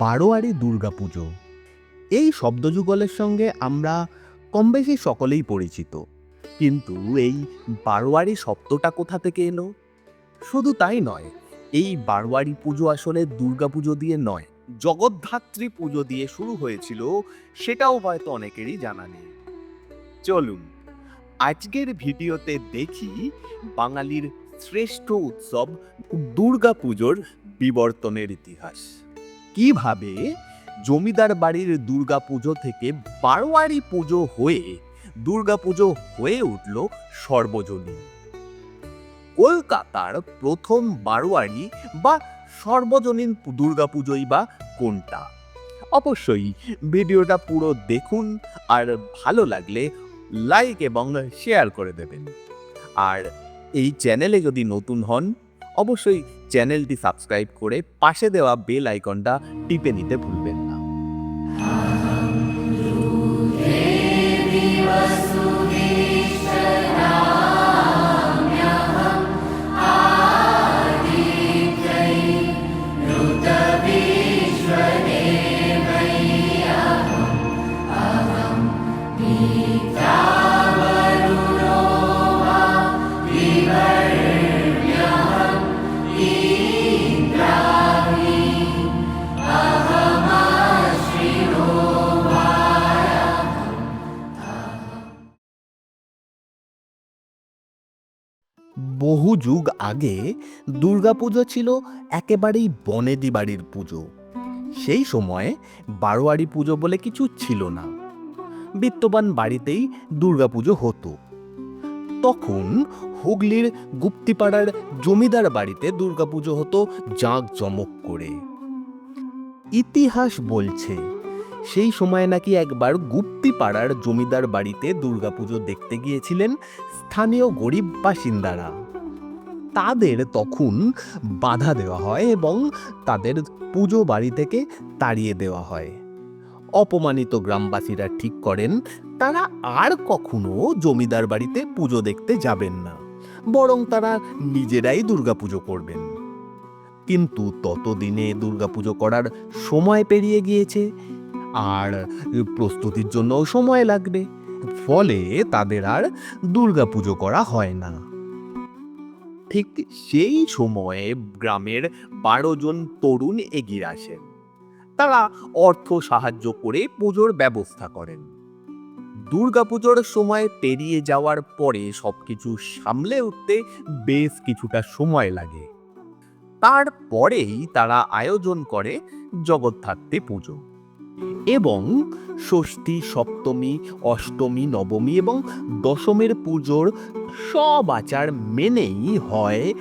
বারোয়ারি দুর্গাপুজো এই শব্দযুগলের সঙ্গে আমরা কম বেশি সকলেই পরিচিত। কিন্তু এই বারোয়ারি শব্দটা কোথা থেকে এলো? শুধু তাই নয়, এই বারোয়ারি পুজো আসলে দুর্গাপুজো দিয়ে নয়, জগদ্ধাত্রী পুজো দিয়ে শুরু হয়েছিল সেটাও হয়তো অনেকেরই জানা নেই। চলুন, আজকের ভিডিওতে দেখি বাঙালির শ্রেষ্ঠ উৎসব দুর্গাপুজোর বিবর্তনের ইতিহাস। কীভাবে জমিদার বাড়ির দুর্গাপুজো থেকে বারোয়ারি পুজো হয়ে দুর্গাপুজো হয়ে উঠল সর্বজনীন। কলকাতার প্রথম বারোয়ারি বা সর্বজনীন দুর্গাপুজোই বা কোনটা? অবশ্যই ভিডিওটা পুরো দেখুন আর ভালো লাগলে লাইক এবং শেয়ার করে দেবেন। আর এই চ্যানেলে যদি নতুন হন, অবশ্যই চ্যানেলটি সাবস্ক্রাইব করে পাশে দেওয়া বেল আইকনটা টিপে নিতে ভুলবেন বহু যুগ আগে দুর্গাপুজো ছিল একেবারেই বনেদি বাড়ির পুজো। সেই সময়ে বারোয়ারি পুজো বলে কিছু ছিল না। বিত্তবান বাড়িতেই দুর্গাপুজো হতো। তখন হুগলির গুপ্তিপাড়ার জমিদার বাড়িতে দুর্গাপুজো হতো জাঁকজমক করে। ইতিহাস বলছে, সেই সময় নাকি একবার গুপ্তিপাড়ার জমিদার বাড়িতে দুর্গাপুজো দেখতে গিয়েছিলেন স্থানীয় গরিব বাসিন্দারা। তাদের তখন বাধা দেওয়া হয় এবং তাদের পুজো বাড়ি থেকে তাড়িয়ে দেওয়া হয়। অপমানিত গ্রামবাসীরা ঠিক করেন, তারা আর কখনো জমিদার বাড়িতে পুজো দেখতে যাবেন না, বরং তারা নিজেরাই দুর্গাপুজো করবেন। কিন্তু ততদিনে দুর্গাপুজো করার সময় পেরিয়ে গিয়েছে, আর প্রস্তুতির জন্যও সময় লাগবে, ফলে তাদের আর দুর্গাপুজো করা হয় না। ঠিক সেই সময়ে গ্রামের বারো জন তরুণ এগিয়ে আসেন তারা অর্থ সাহায্য করে পুজোর ব্যবস্থা করেন। দুর্গাপুজোর সময় পেরিয়ে যাওয়ার পরে সবকিছু সামলে উঠতে বেশ কিছুটা সময় লাগে। তারপরেই তারা আয়োজন করে জগদ্ধাত্রী পুজো। এবং ষষ্ঠী, সপ্তমী, অষ্টমী, নবমী এবং দশমীর পুজোর সব আচার মেনেই হয়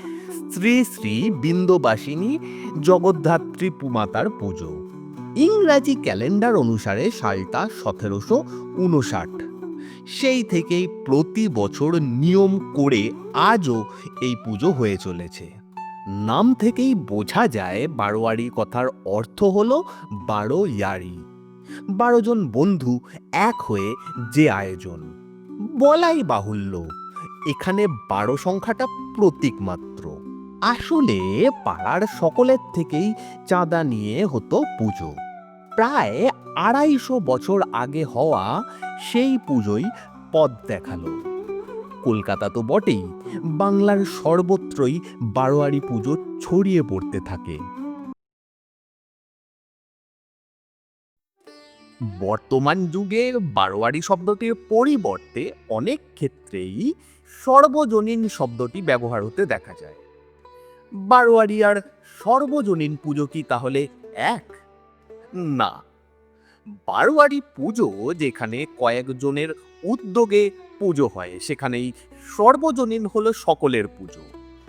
শ্রী শ্রী বিন্দবাসিনী জগদ্ধাত্রী পুমাতার পুজো। ইংরাজি ক্যালেন্ডার অনুসারে সালটা সতেরোশো উনষাট। সেই থেকেই প্রতি বছর নিয়ম করে আজও এই পুজো হয়ে চলেছে। নাম থেকেই বোঝা যায় বারোয়ারি কথার অর্থ হল বারো ইয়ারি বারো জন বন্ধু এক হয়ে যে আয়োজন। বলাই বাহুল্য, এখানে বারো সংখ্যাটা প্রতীক মাত্র। আসলে পাড়ার সকলের থেকেই চাঁদা নিয়ে হতো পুজো। প্রায় আড়াইশো বছর আগে হওয়া সেই পুজোই পথ দেখাল। কলকাতা তো বটেই। বাংলার সর্বত্রই বারোয়ারি পুজো ছড়িয়ে পড়তে থাকে। বর্তমান যুগে বারোয়ারি শব্দটির পরিবর্তে অনেক ক্ষেত্রেই সর্বজনীন শব্দটি ব্যবহার হতে দেখা যায়। বারোয়ারি আর সর্বজনীন পুজো কি তাহলে এক? না। বারোয়ারি পুজো যেখানে কয়েকজনের উদ্যোগে পুজো হয়। সেখানেই সর্বজনীন হলো সকলের পুজো।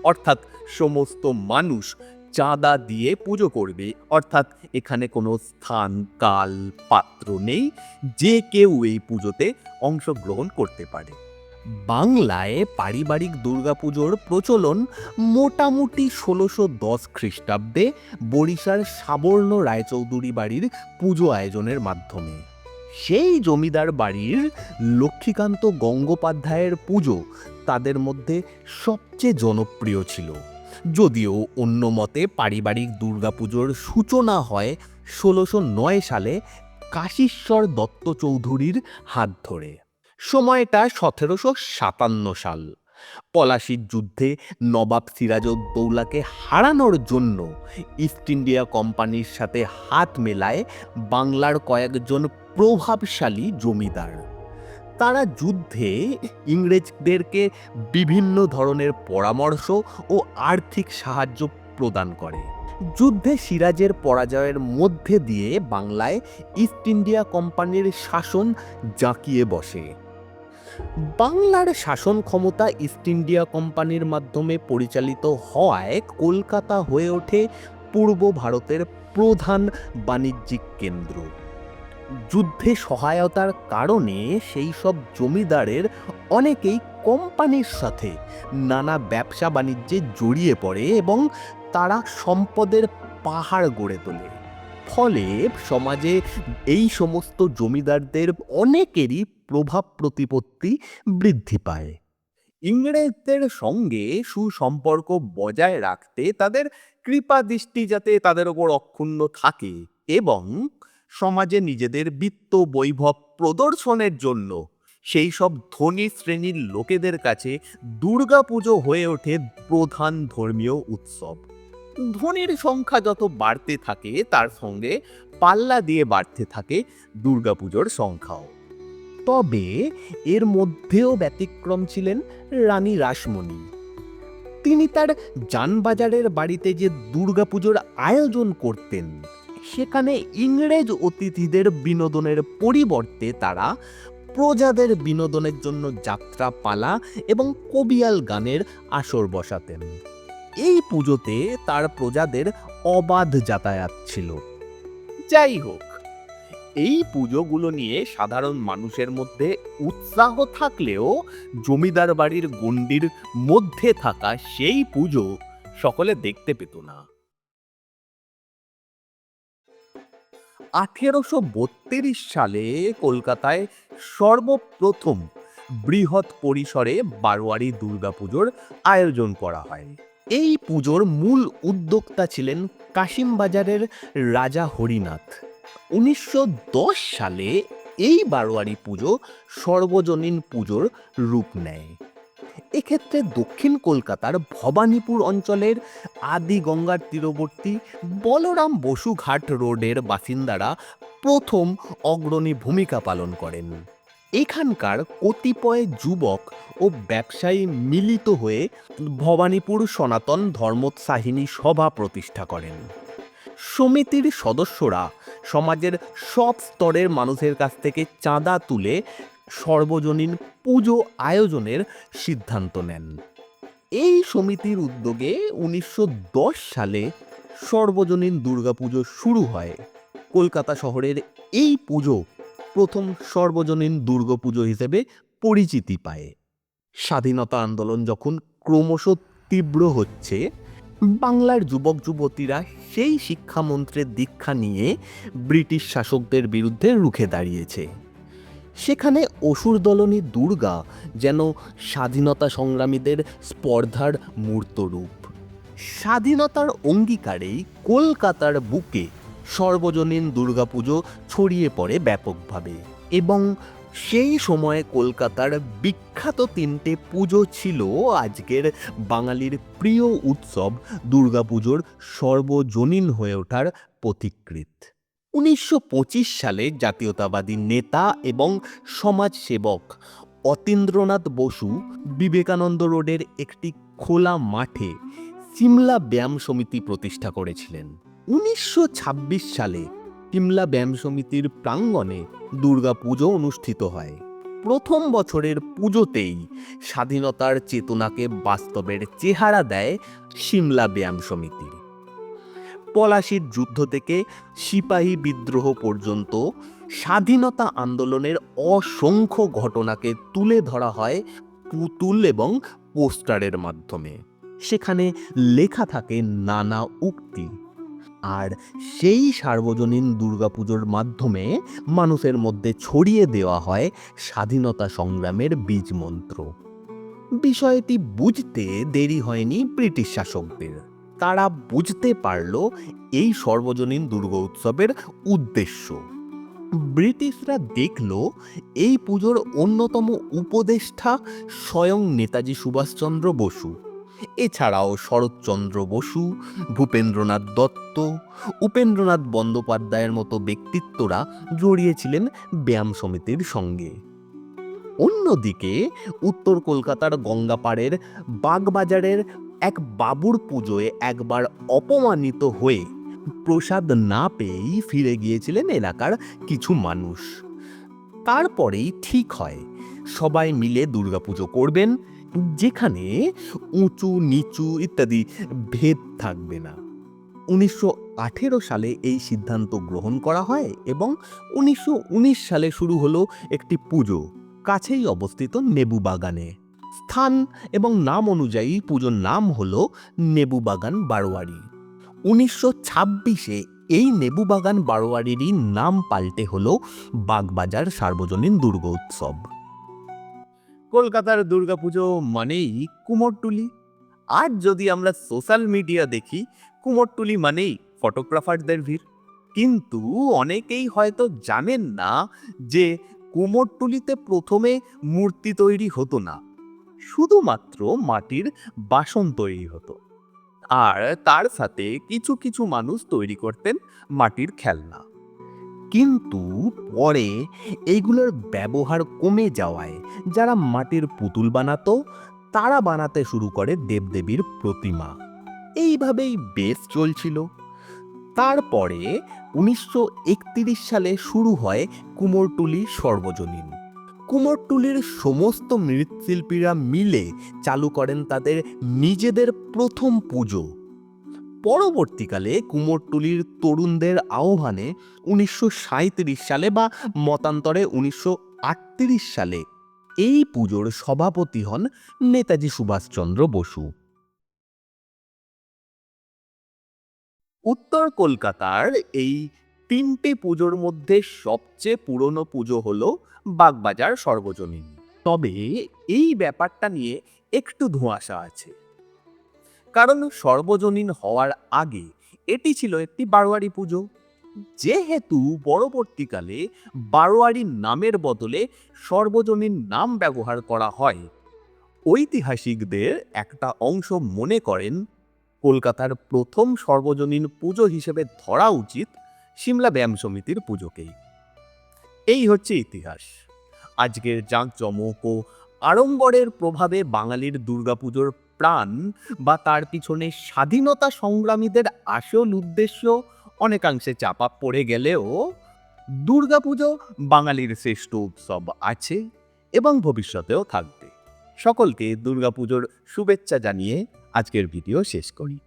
অর্থাৎ সমস্ত মানুষ চাঁদা দিয়ে পুজো করবে। অর্থাৎ এখানে কোনো স্থান, কাল, পাত্র নেই। যে কেউ এই পুজোতে অংশগ্রহণ করতে পারে। বাংলায় পারিবারিক দুর্গাপুজোর প্রচলন মোটামুটি ষোলোশো দশ খ্রিস্টাব্দে বরিশার সাবর্ণ রায়চৌধুরী বাড়ির পুজো আয়োজনের মাধ্যমে। সেই জমিদার বাড়ির লক্ষ্মীকান্ত গঙ্গোপাধ্যায়ের পুজো তাদের মধ্যে সবচেয়ে জনপ্রিয় ছিল। যদিও অন্য মতে পারিবারিক দুর্গাপুজোর সূচনা হয় ষোলোশো নয় সালে কাশীশ্বর দত্ত চৌধুরীর হাত ধরে। সময়টা সতেরোশো সাতান্ন সাল। পলাশির যুদ্ধে নবাব সিরাজউদ্দৌলাকে হারানোর জন্য ইস্ট ইন্ডিয়া কোম্পানির সাথে হাত মেলায় বাংলার কয়েকজন প্রভাবশালী জমিদার। তারা যুদ্ধে ইংরেজদেরকে বিভিন্ন ধরনের পরামর্শ ও আর্থিক সাহায্য প্রদান করে। যুদ্ধে সিরাজের পরাজয়ের মধ্যে দিয়ে বাংলায় ইস্ট ইন্ডিয়া কোম্পানির শাসন জাঁকিয়ে বসে। বাংলার শাসন ক্ষমতা ইস্ট ইন্ডিয়া কোম্পানির মাধ্যমে পরিচালিত হওয়ায় কলকাতা হয়ে ওঠে পূর্ব ভারতের প্রধান বাণিজ্যিক কেন্দ্র। যুদ্ধে সহায়তার কারণে সেই সব জমিদারের অনেকেই কোম্পানির সাথে নানা ব্যবসা বাণিজ্যে জড়িয়ে পড়ে এবং তারা সম্পদের পাহাড় গড়ে তোলে। ফলে সমাজে এই সমস্ত জমিদারদের অনেকেরই প্রভাব প্রতিপত্তি বৃদ্ধি পায়। ইংরেজদের সঙ্গে সুসম্পর্ক বজায় রাখতে তাদের কৃপা দৃষ্টি যাতে তাদের ওপর অক্ষুণ্ণ থাকে এবং সমাজে নিজেদের বিত্ত বৈভব প্রদর্শনের জন্য সেই সব ধনী শ্রেণির লোকেদের কাছে দুর্গাপুজো হয়ে ওঠে প্রধান ধর্মীয় উৎসব। ধনীর সংখ্যা যত বাড়তে থাকে, তার সঙ্গে পাল্লা দিয়ে বাড়তে থাকে দুর্গাপুজোর সংখ্যাও। তবে এর মধ্যেও ব্যতিক্রম ছিলেন রানী রাসমণি। তিনি তার যানবাজারের বাড়িতে যে দুর্গাপুজোর আয়োজন করতেন সেখানে ইংরেজ অতিথিদের বিনোদনের পরিবর্তে তারা প্রজাদের বিনোদনের জন্য যাত্রা পালা এবং কবিয়াল গানের আসর বসাতেন। এই পুজোতে তার প্রজাদের অবাধ যাতায়াত ছিল। যাই হোক, এই পুজোগুলো নিয়ে সাধারণ মানুষের মধ্যে উৎসাহ থাকলেও জমিদার বাড়ির গণ্ডির মধ্যে থাকা সেই পুজো সকলে দেখতে পেত না। আঠেরোশো বত্রিশ সালে কলকাতায় সর্বপ্রথম বৃহৎ পরিসরে বারোয়ারি দুর্গাপুজোর আয়োজন করা হয়। এই পুজোর মূল উদ্যোক্তা ছিলেন কাশিমবাজারের রাজা হরিনাথ। উনিশশো দশ সালে এই বারোয়ারি পুজো সর্বজনীন পুজোর রূপ নেয়। এক্ষেত্রে দক্ষিণ কলকাতার ভবানীপুর অঞ্চলের আদি গঙ্গার তীরবর্তী বলরাম বসু ঘাট রোডের বাসিন্দারা প্রথম অগ্রণী ভূমিকা পালন করেন। এখানকার কতিপয় যুবক ও ব্যবসায়ী মিলিত হয়ে ভবানীপুর সনাতন ধর্মোৎসাহিনী সভা প্রতিষ্ঠা করেন। সমিতির সদস্যরা সমাজের সব স্তরের মানুষের কাছ থেকে চাঁদা তুলে সর্বজনীন পুজো আয়োজনের সিদ্ধান্ত নেন। এই সমিতির উদ্যোগে উনিশশো দশ সালে সর্বজনীন দুর্গাপুজো শুরু হয়। কলকাতা শহরের এই পুজো প্রথম সর্বজনীন দুর্গাপুজো হিসেবে পরিচিতি পায়। স্বাধীনতা আন্দোলন যখন ক্রমশ তীব্র হচ্ছে, বাংলার যুবক যুবতীরা সেই শিক্ষামন্ত্রের দীক্ষা নিয়ে ব্রিটিশ শাসকদের বিরুদ্ধে রুখে দাঁড়িয়েছে। সেখানে অসুর দলনী দুর্গা যেন স্বাধীনতা সংগ্রামীদের স্পর্ধার মূর্তরূপ। স্বাধীনতার অঙ্গীকারেই কলকাতার বুকে সর্বজনীন দুর্গাপুজো ছড়িয়ে পড়ে ব্যাপকভাবে এবং সেই সময়ে কলকাতার বিখ্যাত তিনটে পুজো ছিল আজকের বাঙালির প্রিয় উৎসব দুর্গাপুজোর সর্বজনীন হয়ে ওঠার পথিকৃৎ উনিশশো পঁচিশ সালে জাতীয়তাবাদী নেতা এবং সমাজসেবক অতীন্দ্রনাথ বসু বিবেকানন্দ রোডের একটি খোলা মাঠে সিমলা ব্যায়াম সমিতি প্রতিষ্ঠা করেছিলেন। উনিশশো ছাব্বিশ সালে সিমলা ব্যায়াম সমিতির প্রাঙ্গণে দুর্গাপুজো অনুষ্ঠিত হয়। প্রথম বছরের পুজোতেই স্বাধীনতার চেতনাকে বাস্তবের চেহারা দেয় সিমলা ব্যায়াম সমিতি পলাশির যুদ্ধ থেকে সিপাহী বিদ্রোহ পর্যন্ত স্বাধীনতা আন্দোলনের অসংখ্য ঘটনাকে তুলে ধরা হয় পুতুল এবং পোস্টারের মাধ্যমে। সেখানে লেখা থাকে নানা উক্তি। আর সেই সার্বজনীন দুর্গাপুজোর মাধ্যমে মানুষের মধ্যে ছড়িয়ে দেওয়া হয় স্বাধীনতা সংগ্রামের বীজ মন্ত্র বিষয়টি বুঝতে দেরি হয়নি ব্রিটিশ শাসকদের। তারা বুঝতে পারল এই সর্বজনীন দুর্গা উৎসবের উদ্দেশ্য। ব্রিটিশরা দেখল এই পুজোর অন্যতম উপদেষ্টা স্বয়ং নেতাজি সুভাষচন্দ্র বসু। এছাড়াও শরৎচন্দ্র বসু, ভূপেন্দ্রনাথ দত্ত, উপেন্দ্রনাথ বন্দ্যোপাধ্যায়ের মতো ব্যক্তিত্বরা জড়িয়েছিলেন ব্যায়াম সমিতির সঙ্গে। অন্যদিকে উত্তর কলকাতার গঙ্গাপাড়ের বাগবাজারের এক বাবুর পুজোয় একবার অপমানিত হয়ে প্রসাদ না পেয়েই ফিরে গিয়েছিলেন এলাকার কিছু মানুষ। তারপরেই ঠিক হয়, সবাই মিলে দুর্গাপুজো করবেন, যেখানে উঁচু, নিচু ইত্যাদি ভেদ থাকবে না। উনিশশো আঠেরো সালে এই সিদ্ধান্ত গ্রহণ করা হয় এবং উনিশশো উনিশ সালে শুরু হলো একটি পুজো, কাছেই অবস্থিত নেবু বাগানে স্থান এবং নাম অনুযায়ী পুজোর নাম হল নেবুবাগান বারোয়ারি। উনিশশো ছাব্বিশে এই নেবুবাগান বারোয়ারিরই নাম পাল্টে হল বাগবাজার সার্বজনীন দুর্গ উৎসব। কলকাতার দুর্গাপুজো মানেই কুমোরটুলি। আর যদি আমরা সোশ্যাল মিডিয়া দেখি, কুমোরটুলি মানেই ফটোগ্রাফারদের ভিড়। কিন্তু অনেকেই হয়তো জানেন না যে কুমোরটুলিতে প্রথমে মূর্তি তৈরি হতো না। শুধুমাত্র মাটির বাসন তৈরি হতো। আর তার সাথে কিছু কিছু মানুষ তৈরি করতেন মাটির খেলনা। কিন্তু পরে এইগুলোর ব্যবহার কমে যাওয়ায় যারা মাটির পুতুল বানাতো, তারা বানাতে শুরু করে দেবদেবীর প্রতিমা। এইভাবেই বেশ চলছিল। তারপরে উনিশশো সালে শুরু হয় কুমোরটুলি সর্বজনীন। কুমোরটুলির সমস্ত মৃৎশিল্পীরা মিলে চালু করেন তাদের নিজেদের প্রথম পুজো। পরবর্তীকালে কুমোরটুলির তরুণদের আহ্বানে উনিশশো সাঁইত্রিশ সালে বা মতান্তরে উনিশশো আটত্রিশ সালে এই পুজোর সভাপতি হন নেতাজি সুভাষচন্দ্র বসু। উত্তর কলকাতার এই তিনটে পুজোর মধ্যে সবচেয়ে পুরনো পুজো হলো বাগবাজার সর্বজনীন তবে এই ব্যাপারটা নিয়ে একটু ধোঁয়াশা আছে। কারণ সর্বজনীন হওয়ার আগে এটি ছিল একটি বারোয়ারি পুজো। যেহেতু পরবর্তীকালে বারোয়ারি নামের বদলে সর্বজনীন নাম ব্যবহার করা হয়, ঐতিহাসিকদের একটা অংশ মনে করেন, কলকাতার প্রথম সর্বজনীন পুজো হিসেবে ধরা উচিত সিমলা ব্যায়াম সমিতির পুজোকেই। এই হচ্ছে ইতিহাস। আজকের জাঁকজমক ও আড়ম্বরের প্রভাবে বাঙালির দুর্গাপুজোর প্রাণ বা তার পিছনে স্বাধীনতা সংগ্রামীদের আসল উদ্দেশ্য অনেকাংশে চাপা পড়ে গেলেও দুর্গাপুজো বাঙালির শ্রেষ্ঠ উৎসব আছে এবং ভবিষ্যতেও থাকবে। সকলকে দুর্গাপুজোর শুভেচ্ছা জানিয়ে আজকের ভিডিও শেষ করি।